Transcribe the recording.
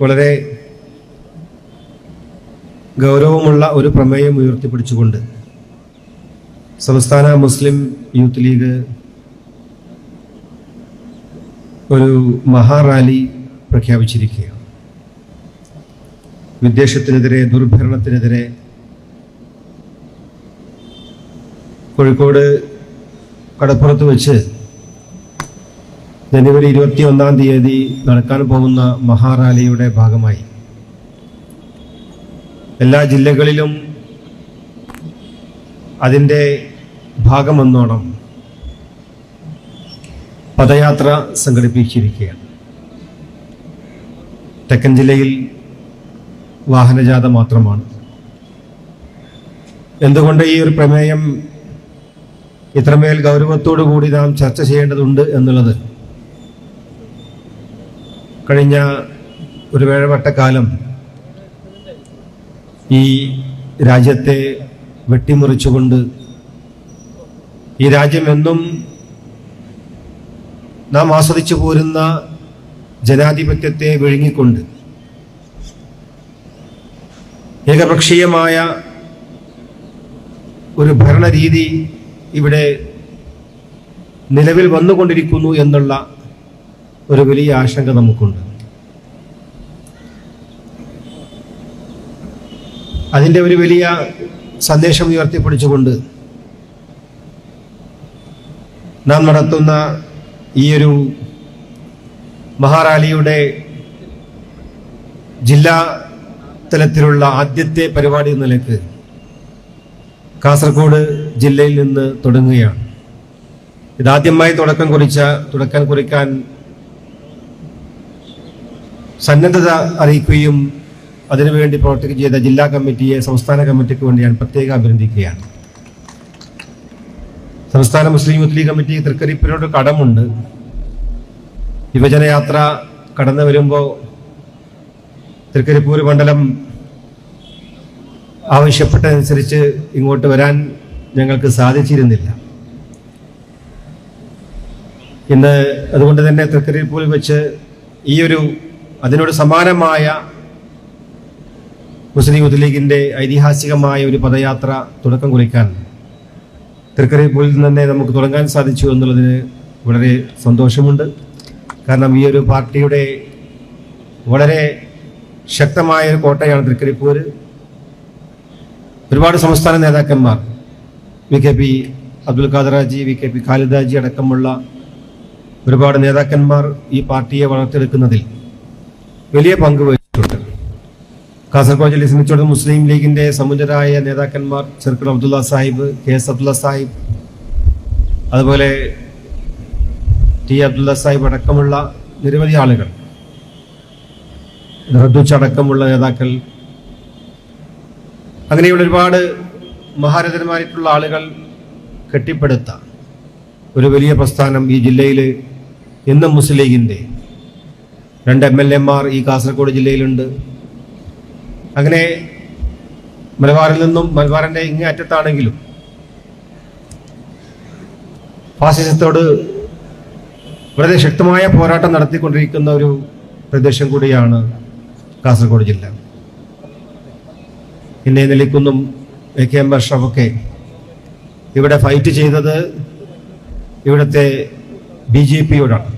വളരെ ഗൗരവമുള്ള ഒരു പ്രമേയം ഉയർത്തിപ്പിടിച്ചുകൊണ്ട് സംസ്ഥാന മുസ്ലിം യൂത്ത് ലീഗ് ഒരു മഹാറാലി പ്രഖ്യാപിച്ചിരിക്കുകയാണ്. വിദ്വേഷത്തിനെതിരെ ദുർഭരണത്തിനെതിരെ കോഴിക്കോട് കടപ്പുറത്ത് വെച്ച് ജനുവരി ഇരുപത്തി ഒന്നാം തീയതി നടക്കാൻ പോകുന്ന മഹാറാലിയുടെ ഭാഗമായി. എല്ലാ ജില്ലകളിലും അതിന്റെ ഭാഗമെന്നോണം പദയാത്ര സംഘടിപ്പിച്ചിരിക്കുകയാണ്. തെക്കൻ ജില്ലയിൽ വാഹനജാഥ മാത്രമാണ്. എന്തുകൊണ്ട് ഈ ഒരു പ്രമേയം ഇത്രമേൽ ഗൗരവത്തോടു കൂടി നാം ചർച്ച ചെയ്യേണ്ടതുണ്ട് എന്നുള്ളത് കഴിഞ്ഞ ഒരു വേഴവട്ടക്കാലം ഈ രാജ്യത്തെ വെട്ടിമുറിച്ചുകൊണ്ട് ഈ രാജ്യം എന്നും നാം ആസ്വദിച്ചു പോരുന്ന ജനാധിപത്യത്തെ വിഴുങ്ങിക്കൊണ്ട് ഏകപക്ഷീയമായ ഒരു ഭരണരീതി ഇവിടെ നിലവിൽ വന്നുകൊണ്ടിരിക്കുന്നു എന്നുള്ള ഒരു വലിയ ആശങ്ക നമുക്കുണ്ട്. അതിന്റെ ഒരു വലിയ സന്ദേശം ഉയർത്തിപ്പിടിച്ചുകൊണ്ട് നാം നടത്തുന്ന ഈ ഒരു മഹാറാലിയുടെ ജില്ലാ തലത്തിലുള്ള ആദ്യത്തെ പരിപാടി എന്ന നിലയ്ക്ക് കാസർഗോഡ് ജില്ലയിൽ നിന്ന് തുടങ്ങുകയാണ്. ഇതാദ്യമായി തുടക്കം കുറിച്ച തുടക്കം കുറിക്കാൻ സന്നദ്ധത അറിയിക്കുകയും അതിനുവേണ്ടി പ്രവർത്തിക്കുകയും ചെയ്ത ജില്ലാ കമ്മിറ്റിയെ സംസ്ഥാന കമ്മിറ്റിക്ക് വേണ്ടി ഞാൻ പ്രത്യേകം അഭിനന്ദിക്കുകയാണ്. സംസ്ഥാന മുസ്ലിം യൂത്ത് ലീഗ് കമ്മിറ്റി തൃക്കരിപ്പിനോട് കടമുണ്ട്. യുവജനയാത്ര കടന്നു വരുമ്പോൾ തൃക്കരിപ്പൂർ മണ്ഡലം ആവശ്യപ്പെട്ടതനുസരിച്ച് ഇങ്ങോട്ട് വരാൻ ഞങ്ങൾക്ക് സാധിച്ചിരുന്നില്ല. ഇന്ന് അതുകൊണ്ട് തന്നെ തൃക്കരിപ്പൂരിൽ വെച്ച് ഈ ഒരു അതിനോട് സമാനമായ മുസ്ലിം യൂത്ത് ലീഗിന്റെ ഐതിഹാസികമായ ഒരു പദയാത്ര തുടക്കം കുറിക്കാൻ തൃക്കരിപ്പൂരിൽ തന്നെ നമുക്ക് തുടങ്ങാൻ സാധിച്ചു എന്നുള്ളതിന് വളരെ സന്തോഷമുണ്ട്. കാരണം ഈ ഒരു പാർട്ടിയുടെ വളരെ ശക്തമായ ഒരു കോട്ടയാണ് തൃക്കരിപ്പൂര് ഒരുപാട് സംസ്ഥാന നേതാക്കന്മാർ V K P Abdul Khadar Haji V K P Khalid Haji അടക്കമുള്ള ഒരുപാട് നേതാക്കന്മാർ ഈ പാർട്ടിയെ വളർത്തിയെടുക്കുന്നതിൽ വലിയ പങ്ക് വഹിച്ചിട്ടുണ്ട്. കാസർഗോഡ് ജില്ലയെ സംബന്ധിച്ചിടത്തോളം മുസ്ലിം ലീഗിന്റെ സമുന്നതരായ നേതാക്കന്മാർ ചെറുക്കൽ അബ്ദുള്ള സാഹിബ് കെ എസ് അബ്ദുള്ള സാഹിബ് അതുപോലെ ടി അബ്ദുള്ള സാഹിബ് അടക്കമുള്ള നിരവധി ആളുകൾ റദ്ദുച്ചടക്കമുള്ള നേതാക്കൾ അങ്ങനെയുള്ള ഒരുപാട് മഹാരഥന്മാരായിട്ടുള്ള ആളുകൾ കെട്ടിപ്പടുത്ത ഒരു വലിയ പ്രസ്ഥാനം ഈ ജില്ലയിൽ ഇന്നും മുസ്ലിം ലീഗിന്റെ രണ്ട് എം എൽ എമാർ ഈ കാസർഗോഡ് ജില്ലയിലുണ്ട്. അങ്ങനെ മലബാറിൽ നിന്നും മലബാറിന്റെ ഇങ്ങേ അറ്റത്താണെങ്കിലും ഫാസിസത്തോട് വളരെ ശക്തമായ പോരാട്ടം നടത്തിക്കൊണ്ടിരിക്കുന്ന ഒരു പ്രദേശം കൂടിയാണ് കാസർഗോഡ് ജില്ല. പിന്നെ നിലയ്ക്കുന്നും എ കെ എം അഷ്റഫൊക്കെ ഇവിടെ ഫൈറ്റ് ചെയ്തത് ഇവിടുത്തെ ബി ജെ പിയോടാണ്.